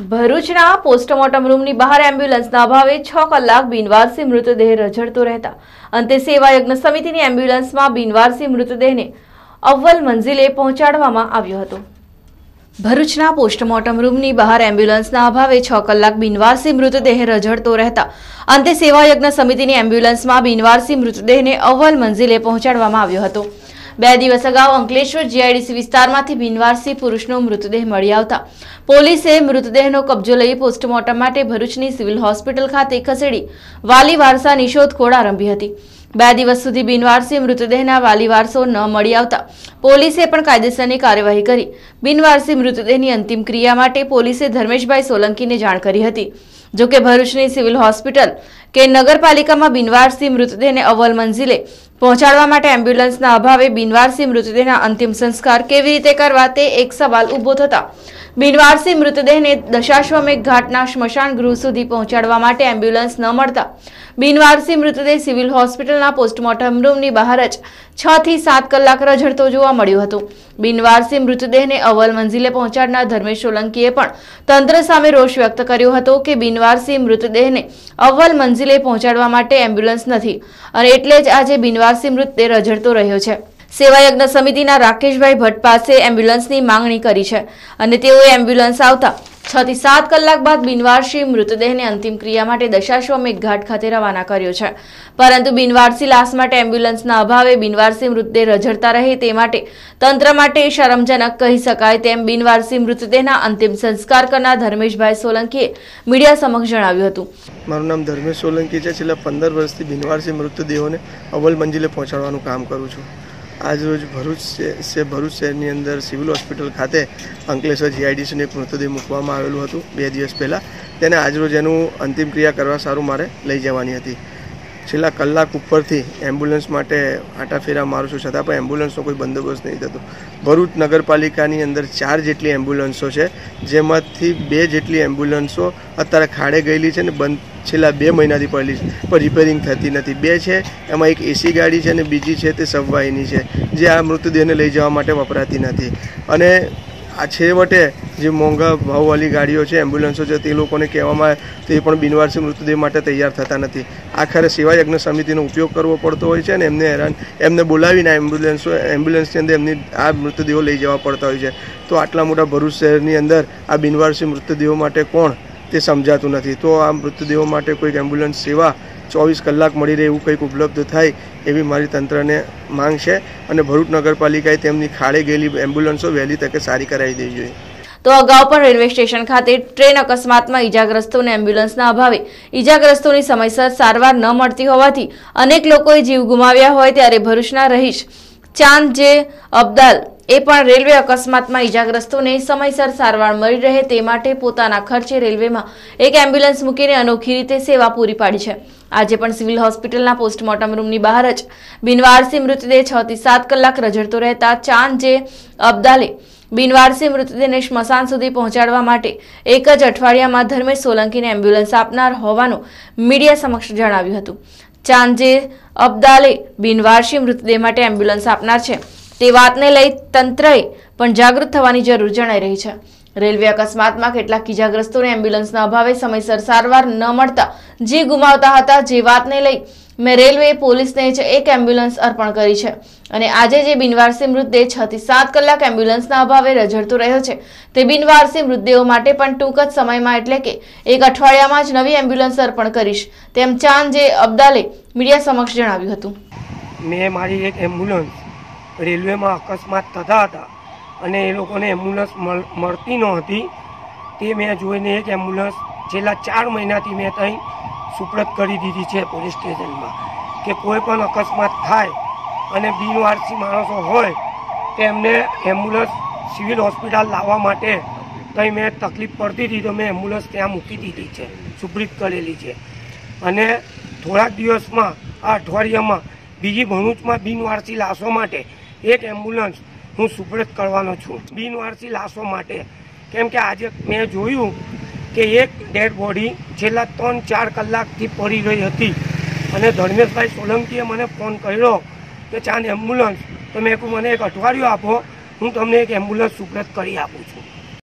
ભરૂચના પોસ્ટમોર્ટમ રૂમની બહાર એમ્બ્યુલન્સના અભાવે છ કલાક બિનવારસી મૃતદેહ રઝળતો રહેતા. અંતે સેવા યજ્ઞ સમિતિની એમ્બ્યુલન્સમાં બિનવારસી મૃતદેહને અવ્વલ મંઝિલે પહોંચાડવામાં આવ્યો હતો. ભરૂચના પોસ્ટમોર્ટમ રૂમની બહાર એમ્બ્યુલન્સના અભાવે છ કલાક બિનવારસી મૃતદેહ રઝળતો રહેતા. અંતે સેવા યજ્ઞ સમિતિની એમ્બ્યુલન્સમાં બિનવારસી મૃતદેહને અવ્વલ મંઝિલે પહોંચાડવામાં આવ્યો હતો. બે દિવસ અગાઉ અંકલેશ્વર જીઆઈડીસી વિસ્તારમાંથી બિનવારસી પુરુષનો મૃતદેહ મળી આવતા. પોલીસે મૃતદેહનો કબજો લઈ પોસ્ટમોર્ટમ માટે ભરૂચની સિવિલ હોસ્પિટલ ખાતે ખસેડી વાલી વારસાની શોધખોળ આરંભી હતી. બે દિવસ સુધી બિનવારસી મૃતદેહના વાલી વારસો ન મળી આવતા પોલીસે પણ કાયદેસરની કાર્યવાહી કરી. બિનવારસી મૃતદેહની અંતિમ ક્રિયા માટે પોલીસે ધર્મેશભાઈ સોલંકીને જાણ કરી હતી. જોકે ભરૂચની સિવિલ હોસ્પિટલ કે નગરપાલિકામાં બિનવારસી મૃતદેહને અવ્વલ મંઝિલે પહોંચાડવા માટે એમ્બ્યુલન્સના અભાવે બિનવારસી મૃતદેહના અંતિમ સંસ્કાર કેવી રીતે કરવા તે એક સવાલ ઊભો થતા બિનવારસી મૃતદેહને દશાશ્વમેઘ ઘાટના સ્મશાન ગૃહ સુધી પહોંચાડવા માટે એમ્બ્યુલન્સ ન મળતા બિનવારસી મૃતદેહ સિવિલ હોસ્પિટલના પોસ્ટમોર્ટમ રૂમની બહાર જ છ થી સાત કલાક રઝળતો જોવા મળ્યો હતો. બિનવારસી મૃતદેહને અવલ મંઝિલે પહોંચાડનાર ધર્મેશ સોલંકીએ પણ તંત્ર સામે રોષ વ્યક્ત કર્યો હતો કે બિનવારસી મૃતદેહને અવલ મંઝિલે પહોંચાડવા માટે એમ્બ્યુલન્સ નથી અને એટલે જ આજે બિનવારસી મૃતદેહ રઝળતો રહ્યો છે. સેવાયજ્ઞ સમિતિના રાકેશભાઈ ભટ્ટ પાસે એમ્બ્યુલન્સની માંગણી કરી છે અને તેઓએ એમ્બ્યુલન્સ આવતા છ થી સાત કલાક બાદ બિનવારસી મૃતદેહને અંતિમ ક્રિયા માટે દશાશ્વમેઘ ઘાટ ખાતે રવાના કર્યો છે. પરંતુ બિનવારસી લાશ માટે એમ્બ્યુલન્સના અભાવે બિનવારસી મૃતદેહ રઝળતા રહે તે માટે તંત્ર માટે શરમજનક કહી શકાય તેમ બિનવારસી મૃતદેહના અંતિમ સંસ્કાર કરનાર ધર્મેશભાઈ સોલંકીએ મીડિયા સમક્ષ જણાવ્યું હતું. મારું નામ ધર્મેશ સોલંકી છે. છેલ્લા પંદર વર્ષથી બિનવારસી મૃતદેહોને અવલ મંજિલે પહોંચાડવાનું કામ કરું છું. આજરોજ ભરૂચ છે ભરૂચ શહેરની અંદર સિવિલ હોસ્પિટલ ખાતે અંકલેશ્વર જીઆઈડીસીનું એક મૃતદેહ મૂકવામાં આવેલું હતું બે દિવસ પહેલાં. તેને આજરોજ એનું અંતિમ ક્રિયા કરવા સારું મારે લઈ જવાની હતી. છેલ્લા કલાક ઉપરથી એમ્બ્યુલન્સ માટે આટાફેરા મારું છું. છતાં પણ એમ્બ્યુલન્સનો કોઈ બંદોબસ્ત નહીં થતો. ભરૂચ નગરપાલિકાની અંદર ચાર જેટલી એમ્બ્યુલન્સો છે, જેમાંથી બે જેટલી એમ્બ્યુલન્સો અત્યારે ખાડે ગયેલી છે ને બંધ છેલ્લા બે મહિનાથી પડેલી છે. પણ રિપેરિંગ થતી નથી. બે છે, એમાં એક એસી ગાડી છે અને બીજી છે તે સવાઈની છે, જે આ મૃતદેહને લઈ જવા માટે વપરાતી નથી. અને આ છેવટે જે મોંઘા ભાવવાળી ગાડીઓ છે, એમ્બ્યુલન્સો છે, તે લોકોને કહેવામાં તો પણ બિનવારસી મૃતદેહ માટે તૈયાર થતા નથી. આખરે સેવાયજ્ઞ સમિતિનો ઉપયોગ કરવો પડતો હોય છે અને એમને હેરાન, એમને બોલાવીને એમ્બ્યુલન્સો, એમ્બ્યુલન્સની અંદર એમની આ મૃતદેહો લઈ જવા પડતા હોય છે. તો આટલા મોટા ભરૂચ શહેરની અંદર આ બિનવારસી મૃતદેહો માટે કોણ, તે સમજાતું નથી. તો આ મૃતદેહો માટે કોઈક એમ્બ્યુલન્સ સેવા ચોવીસ કલાક મળી રહે એવું કંઈક ઉપલબ્ધ થાય એવી મારી તંત્રને માંગ છે અને ભરૂચ નગરપાલિકાએ તેમની ખાડે ગયેલી એમ્બ્યુલન્સો વહેલી તકે સારી કરાવી દેવી જોઈએ. તો અગાઉ પણ રેલવે સ્ટેશન ખાતે ટ્રેન અકસ્માતમાં ઈજાગ્રસ્તોને એમ્બ્યુલન્સના અભાવે ઈજાગ્રસ્તોની સમયસર સારવાર ન મળતી હોવાથી અનેક લોકોએ જીવ ગુમાવ્યા હોય ત્યારે ભરૂચના રહીશ ચાંદ જે અબદાલ એ પણ રેલવે અકસ્માતમાં ઈજાગ્રસ્તોને સમયસર સારવાર મળી રહે તે માટે પોતાના ખર્ચે રેલવેમાં એક એમ્બ્યુલન્સ મૂકીને અનોખી રીતે સેવા પૂરી પાડી છે. આજે પણ સિવિલ હોસ્પિટલના પોસ્ટમોર્ટમ રૂમની બહાર જ બિનવારસી મૃતદેહ છ થી સાત કલાક રજડતો રહેતા ચાંદ જે અબદાલે બિનવારસી મૃતદેહને સ્મશાન સુધી પહોંચાડવા માટે એક જ અઠવાડિયામાં ધર્મેશ સોલંકીને એમ્બ્યુલન્સ આપનાર હોવાનું મીડિયા સમક્ષ જણાવ્યું હતું. ચાંદજે અબદાલે બિનવારસી મૃતદેહ માટે એમ્બ્યુલન્સ આપનાર છે. તે વાતને લઈ તંત્રએ પણ જાગૃત થવાની જરૂર જણાઈ રહી છે. રેલવે અકસ્માતમાં કેટલાક ઇજાગ્રસ્તોને એમ્બ્યુલન્સના અભાવે સમયસર સારવાર ન મળતા જીવ ગુમાવતા હતા જે વાતને લઈ મેં રેલવે પોલીસને જ એક એમ્બ્યુલન્સ અર્પણ કરી છે. અને આજે જે બિનવારસી મૃતદેહ છ થી સાત કલાક એમ્બ્યુલન્સના અભાવે રજડતો રહ્યો છે, તે બિનવારસી મૃતદેહો માટે પણ ટૂંક જ સમયમાં એટલે કે એક અઠવાડિયામાં જ નવી એમ્બ્યુલન્સ અર્પણ કરીશ, તેમ ચાંદ જે અબ્દાલે મીડિયા સમક્ષ જણાવ્યું હતું. મેં મારી એક એમ્બ્યુલન્સ રેલવેમાં અકસ્માત થતા હતા અને એ લોકોને એમ્બ્યુલન્સ મળ- મળતી નહોતી. તે મેં જોઈને એક એમ્બ્યુલન્સ છેલ્લા ચાર મહિનાથી મેં ત્યાં સુપ્રત કરી દીધી છે પોલીસ સ્ટેશનમાં કે કોઈ પણ અકસ્માત થાય અને બિનવારસી માણસો હોય, તો એમને એમ્બ્યુલન્સ સિવિલ હોસ્પિટલ લાવવા માટે કંઈ મેં તકલીફ પડતી હતી, તો મેં એમ્બ્યુલન્સ ત્યાં મૂકી દીધી છે, સુપ્રિત કરેલી છે. અને થોડાક દિવસમાં આ અઠવાડિયામાં બીજી ભરૂચમાં બિનવારસી લાશો માટે એક એમ્બ્યુલન્સ હું સુપ્રત કરવાનો છું. બિનવારસી લાશો માટે. કેમ કે આજે મેં જોયું કે એક ડેડ બોડી છેલ્લા ત્રણ, ચાર કલાકથી પડી રહી હતી. અને ધર્મેશભાઈ સોલંકીએ મને ફોન કર્યો કે, ચાંદ, એમ્બ્યુલન્સ તો મેં કહ્યું મને એક અઠવાડિયું આપો. હું તમને એક એમ્બ્યુલન્સ સુપ્રત કરી આપું છું.